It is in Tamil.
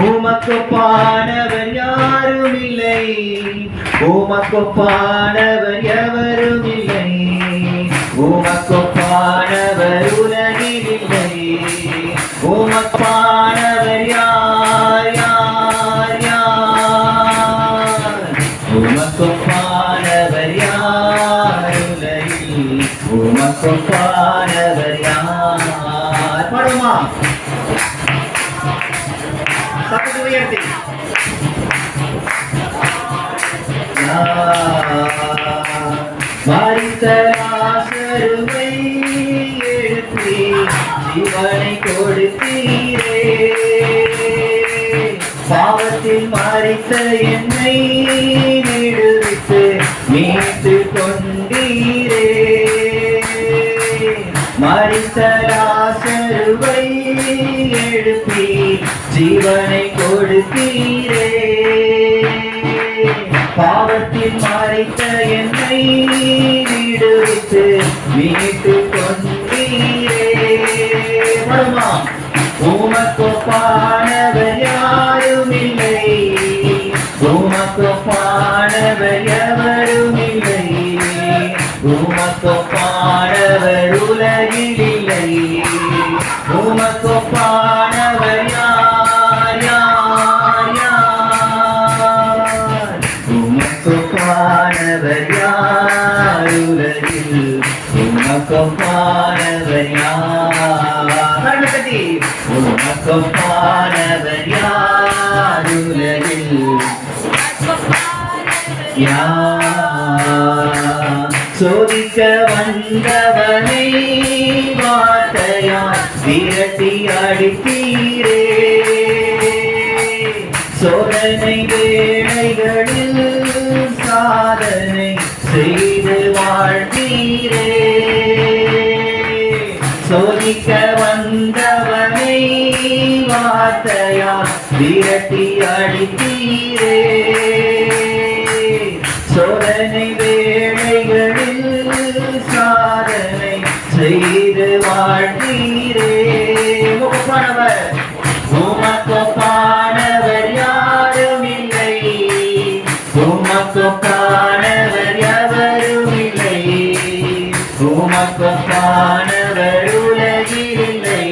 உமக்கொப்பானவர் யாரும் இல்லை உமக்கொப்பானவர் எவரும் இல்லை உமக்கொப்பானவர் உலகில் இல்லை உமப்பானவர் யார் யார் யார். உமக்கொப்பானவர் யார் உலகில். உமக்கொப்பானவர் சத்தத்தை உயர்த்தி மறித்த ஆசருவை எழுப்பி ஜீவனை கொடுத்தீரே பாவத்தில் மறித்த என்னை விடுவித்து மீட்டு கொண்டீரே. மறித்த ஆசருவை எழுப்பி ஜீவனை கொடுத்தீரே பாவத்தில் மறைத்த என்னை விடுவித்து மீட்டு கொண்டீரே. வருமா? உமக்கொப்பானவர் யாரும் இல்லை உமக்கொப்பானவர் எவரும் இல்லை உமக்கொப்பானவர் உலகில் இல்லை. உமக்கொப்பான உமக்கொப்பானவர் யாருலகில் உனக்கம் உமக்கொப்பானவர் யார் கண்ணுக்கட்டி உமக்கொப்பானவர் யார் உலகில் சோதிக்க வந்தவனை வார்த்தையால் விரட்டி அடித்தீரே சோதனை வேளைகளில் சாதனை செய்து வாழ்வீரே. சோதிக்க வந்தவனை வார்த்தையால் விரட்டி அடித்தீரே சோதனை வேளைகளில் சாதனை செய்து வாழ்வீரே. உமக்கொப்பானவர் உமக்கொப்பானவர் உலகில் இல்லை.